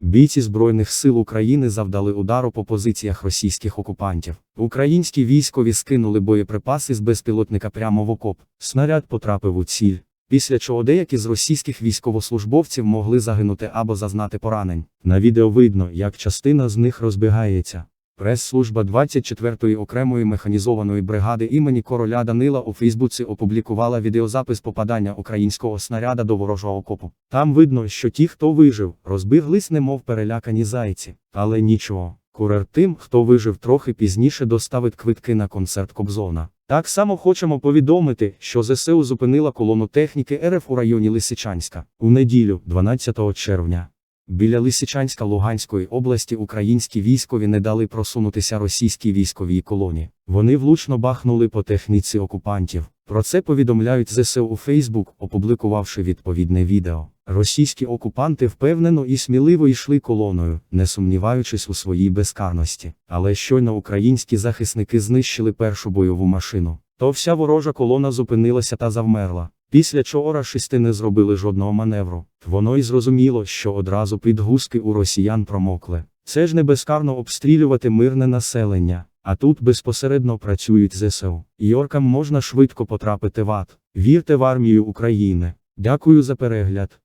Бійці Збройних сил України завдали удару по позиціях російських окупантів. Українські військові скинули боєприпаси з безпілотника прямо в окоп. Снаряд потрапив у ціль. Після чого деякі з російських військовослужбовців могли загинути або зазнати поранень. На відео видно, як частина з них розбігається. Прес-служба 24-ї окремої механізованої бригади імені короля Данила у Фейсбуці опублікувала відеозапис попадання українського снаряда до ворожого окопу. Там видно, що ті, хто вижив, розбіглись, немов перелякані зайці. Але нічого. Курер тим, хто вижив трохи пізніше, доставить квитки на концерт Кобзона. Так само хочемо повідомити, що ЗСУ зупинила колону техніки РФ у районі Лисичанська у неділю, 12 червня. Біля Лисичанська Луганської області українські військові не дали просунутися російській військовій колоні. Вони влучно бахнули по техніці окупантів. Про це повідомляють ЗСУ у Фейсбук, опублікувавши відповідне відео. Російські окупанти впевнено і сміливо йшли колоною, не сумніваючись у своїй безкарності. Але щойно українські захисники знищили першу бойову машину, то вся ворожа колона зупинилася та завмерла. Після чого рашисти не зробили жодного маневру. Воно й зрозуміло, що одразу підгузки у росіян промокли. Це ж не безкарно обстрілювати мирне населення, а тут безпосередньо працюють ЗСУ. Йоркам можна швидко потрапити в ад. Вірте в армію України. Дякую за перегляд.